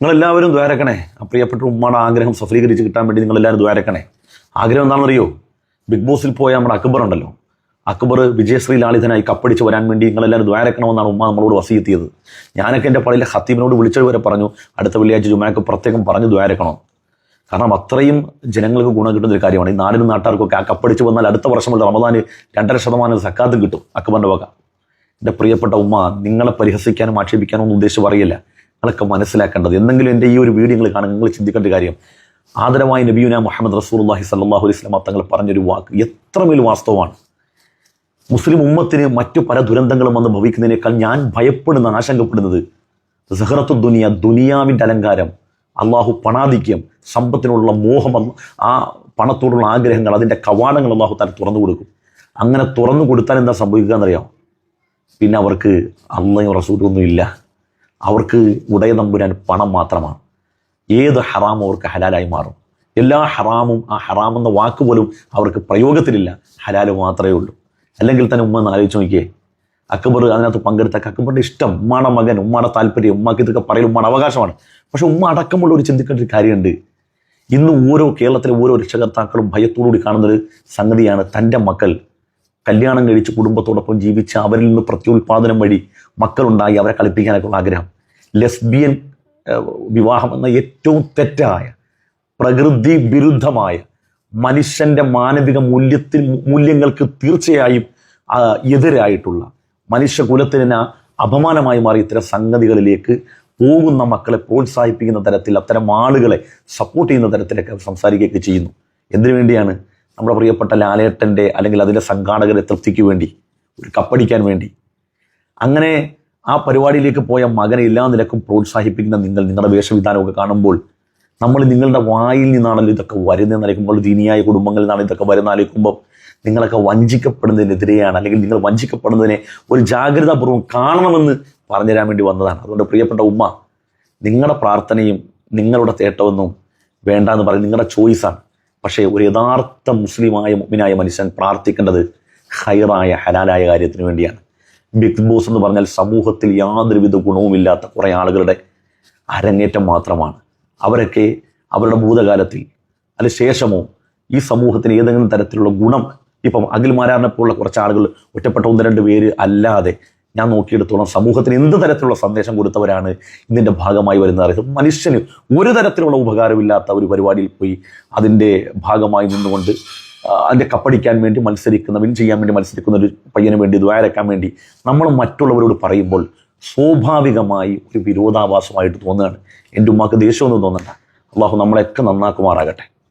നിങ്ങൾ എല്ലാവരും ദ്വാരക്കണേ പ്രിയപ്പെട്ട ഉമ്മയുടെ ആഗ്രഹം സഫലീകരിച്ച് കിട്ടാൻ വേണ്ടി നിങ്ങൾ എല്ലാവരും ദ്വാരക്കണേ ആഗ്രഹം എന്താണെന്നറിയോ? ബിഗ് ബോസിൽ പോയ നമ്മുടെ അക്ബർ ഉണ്ടല്ലോ. അക്ബർ വിജയശ്രീ ലാളിതനായി കപ്പടിച്ച് വരാൻ വേണ്ടി നിങ്ങളെല്ലാവരും ദ്വാരക്കണമെന്നാണ് ഉമ്മ നമ്മളോട് വസിയെത്തിയത് ഞാനൊക്കെ എന്റെ പള്ളിയിലെ ഹത്തീമിനോട് വിളിച്ചത് വരെ പറഞ്ഞു അടുത്ത വെള്ളിയാഴ്ച ജുമാക്ക് പ്രത്യേകം പറഞ്ഞു ദ്വാരക്കണം കാരണം അത്രയും ജനങ്ങൾക്ക് ഗുണം കിട്ടുന്ന ഒരു കാര്യമാണ്. ഈ നാടിനും നാട്ടുകാർക്കൊക്കെ ആ കപ്പടിച്ച് വന്നാൽ അടുത്ത വർഷമുള്ള റമദാന് രണ്ടര ശതമാനം സക്കാത്തും കിട്ടും അക്ബറിന്റെ വക. എന്റെ പ്രിയപ്പെട്ട ഉമ്മ നിങ്ങളെ പരിഹസിക്കാനും ആക്ഷേപിക്കാനും ഒന്നും ഉദ്ദേശിച്ച് പറയില്ല. നിങ്ങളൊക്കെ മനസ്സിലാക്കേണ്ടത് എന്തെങ്കിലും എന്റെ ഈ ഒരു വീഡിയോ നിങ്ങൾ കാണുക നിങ്ങൾ ചിന്തിക്കേണ്ട കാര്യം. ആദരവായി നബിയുന മുഹമ്മദ് റസൂലുള്ളാഹി സല്ലാഹു അലൈഹി വസല്ലം തങ്ങൾ പറഞ്ഞൊരു വാക്ക് എത്രമേൽ വാസ്തവമാണ്. മുസ്ലിം ഉമ്മത്തിന് മറ്റു പല ദുരന്തങ്ങളും വന്ന് ഭവിക്കുന്നതിനേക്കാൾ ഞാൻ ഭയപ്പെടുന്ന ആശങ്കപ്പെടുന്നത്. സഹറത്തു ദുനിയ ദുനിയാവിന്റെ അലങ്കാരം. അള്ളാഹു പണാധിക്യം സമ്പത്തിനുള്ള മോഹം ആ പണത്തോടുള്ള ആഗ്രഹങ്ങൾ അതിന്റെ കവാടങ്ങൾ അള്ളാഹു താൻ തുറന്നു കൊടുക്കും. അങ്ങനെ തുറന്നു കൊടുത്താൽ എന്താ സംഭവിക്കുക എന്നറിയാം പിന്നെ അവർക്ക് അള്ളയും റസൂലൊന്നും ഇല്ല. അവർക്ക് ഉടയ നമ്പുരാൻ പണം മാത്രമാണ്. ഏത് ഹറാമും അവർക്ക് ഹലാലായി മാറും. എല്ലാ ഹറാമും ആ ഹറാമെന്ന വാക്ക് പോലും അവർക്ക് പ്രയോഗത്തിലില്ല. ഹലാൽ മാത്രമേ ഉള്ളൂ. അല്ലെങ്കിൽ തന്നെ ഉമ്മ എന്ന് ആലോചിച്ച് നോക്കിയേ. അക്ബർ അതിനകത്ത് പങ്കെടുത്ത അക്ബറിന്റെ ഇഷ്ടം ഉമ്മാടെ മകൻ ഉമ്മാടെ താല്പര്യം ഉമ്മാക്ക് ഇതൊക്കെ പറയൽ ഉമ്മാടെ അവകാശമാണ്. പക്ഷെ ഉമ്മ അടക്കമുള്ള ഒരു ചിന്തിക്കേണ്ട ഒരു കാര്യമുണ്ട്. ഇന്ന് ഓരോ കേരളത്തിലെ ഓരോ രക്ഷകർത്താക്കളും ഭയത്തോടുകൂടി കാണുന്നൊരു സംഗതിയാണ് തന്റെ മക്കൾ. കല്യാണം കഴിച്ച് കുടുംബത്തോടൊപ്പം ജീവിച്ച് അവരിൽ നിന്ന് പ്രത്യുൽപാദനം വഴി മക്കളുണ്ടായി അവരെ കളിപ്പിക്കാനൊക്കെ ആഗ്രഹം. ലെസ്ബിയൻ വിവാഹം എന്ന ഏറ്റവും തെറ്റായ പ്രകൃതി വിരുദ്ധമായ മനുഷ്യന്റെ മാനവിക മൂല്യത്തിൽ മൂല്യങ്ങൾക്ക് തീർച്ചയായും എതിരായിട്ടുള്ള മനുഷ്യകുലത്തിന് അപമാനമായി മാറി ഇത്തരം സംഗതികളിലേക്ക് പോകുന്ന മക്കളെ പ്രോത്സാഹിപ്പിക്കുന്ന തരത്തിൽ അത്തരം ആളുകളെ സപ്പോർട്ട് ചെയ്യുന്ന തരത്തിലൊക്കെ സംസാരിക്കുകയൊക്കെ ചെയ്യുന്നു. എന്തിനു വേണ്ടിയാണ്? നമ്മുടെ പ്രിയപ്പെട്ട ലാലേട്ടന്റെ അല്ലെങ്കിൽ അതിന്റെ സംഘാടകരെ തൃപ്തിക്ക് വേണ്ടി ഒരു കപ്പടിക്കാൻ വേണ്ടി. അങ്ങനെ ആ പരിപാടിയിലേക്ക് പോയ മകനെ എല്ലാ നിലക്കും പ്രോത്സാഹിപ്പിക്കുന്ന നിങ്ങൾ നിങ്ങളുടെ വേഷവിധാനമൊക്കെ കാണുമ്പോൾ നമ്മൾ നിങ്ങളുടെ വായിൽ നിന്നാണല്ലോ ഇതൊക്കെ വരുന്നതെന്ന് ആലോചിക്കുമ്പോൾ ദീനിയായ കുടുംബങ്ങളിൽ നിന്നാണ് ഇതൊക്കെ വരുന്ന ആലോചിക്കുമ്പോൾ നിങ്ങളൊക്കെ വഞ്ചിക്കപ്പെടുന്നതിനെതിരെയാണ് അല്ലെങ്കിൽ നിങ്ങൾ വഞ്ചിക്കപ്പെടുന്നതിനെ ഒരു ജാഗ്രതാപൂർവം കാണണമെന്ന് പറഞ്ഞു തരാൻ വേണ്ടി വന്നതാണ്. അതുകൊണ്ട് പ്രിയപ്പെട്ട ഉമ്മ നിങ്ങളുടെ പ്രാർത്ഥനയും നിങ്ങളുടെ തേട്ടമൊന്നും വേണ്ട എന്ന് പറയും നിങ്ങളുടെ ചോയ്സാണ് പക്ഷേ ഒരു യഥാർത്ഥ മുസ്ലിമായ മുഗ്മിനായ മനുഷ്യൻ പ്രാർത്ഥിക്കേണ്ടത് ഹൈറായ ഹലാലായ കാര്യത്തിന് വേണ്ടിയാണ്. ബിഗ് ബോസ് എന്ന് പറഞ്ഞാൽ സമൂഹത്തിൽ യാതൊരുവിധ ഗുണവുമില്ലാത്ത കുറേ ആളുകളുടെ അരങ്ങേറ്റം മാത്രമാണ്. അവരൊക്കെ അവരുടെ ഭൂതകാലത്തിൽ അതിന് ശേഷമോ ഈ സമൂഹത്തിന് ഏതെങ്കിലും തരത്തിലുള്ള ഗുണം ഇപ്പം അഖിൽമാരാറിനെ പോലുള്ള കുറച്ച് ആളുകൾ ഒറ്റപ്പെട്ട ഒന്ന് രണ്ട് പേര് അല്ലാതെ ഞാൻ നോക്കിയെടുത്തോളം സമൂഹത്തിന് എന്ത് തരത്തിലുള്ള സന്ദേശം കൊടുത്തവരാണ് ഇതിന്റെ ഭാഗമായി വരുന്നത് അറിയാം. മനുഷ്യന് ഒരു തരത്തിലുള്ള ഉപകാരമില്ലാത്ത ഒരു പരിപാടിയിൽ പോയി അതിന്റെ ഭാഗമായി നിന്നുകൊണ്ട് അതിന്റെ കപ്പടിക്കാൻ വേണ്ടി മത്സരിക്കുന്ന വിൻ ചെയ്യാൻ വേണ്ടി മത്സരിക്കുന്ന ഒരു പയ്യന് വേണ്ടി ദ്വാരക്കാൻ വേണ്ടി നമ്മൾ മറ്റുള്ളവരോട് പറയുമ്പോൾ സ്വാഭാവികമായി ഒരു വിരോധാഭാസമായിട്ട് തോന്നുകയാണ്. എന്റെ ഉമ്മാക്ക് ദേഷ്യമൊന്നും തോന്നണ്ട. അള്ളാഹു നമ്മളെയൊക്കെ നന്നാക്കുമാറാകട്ടെ.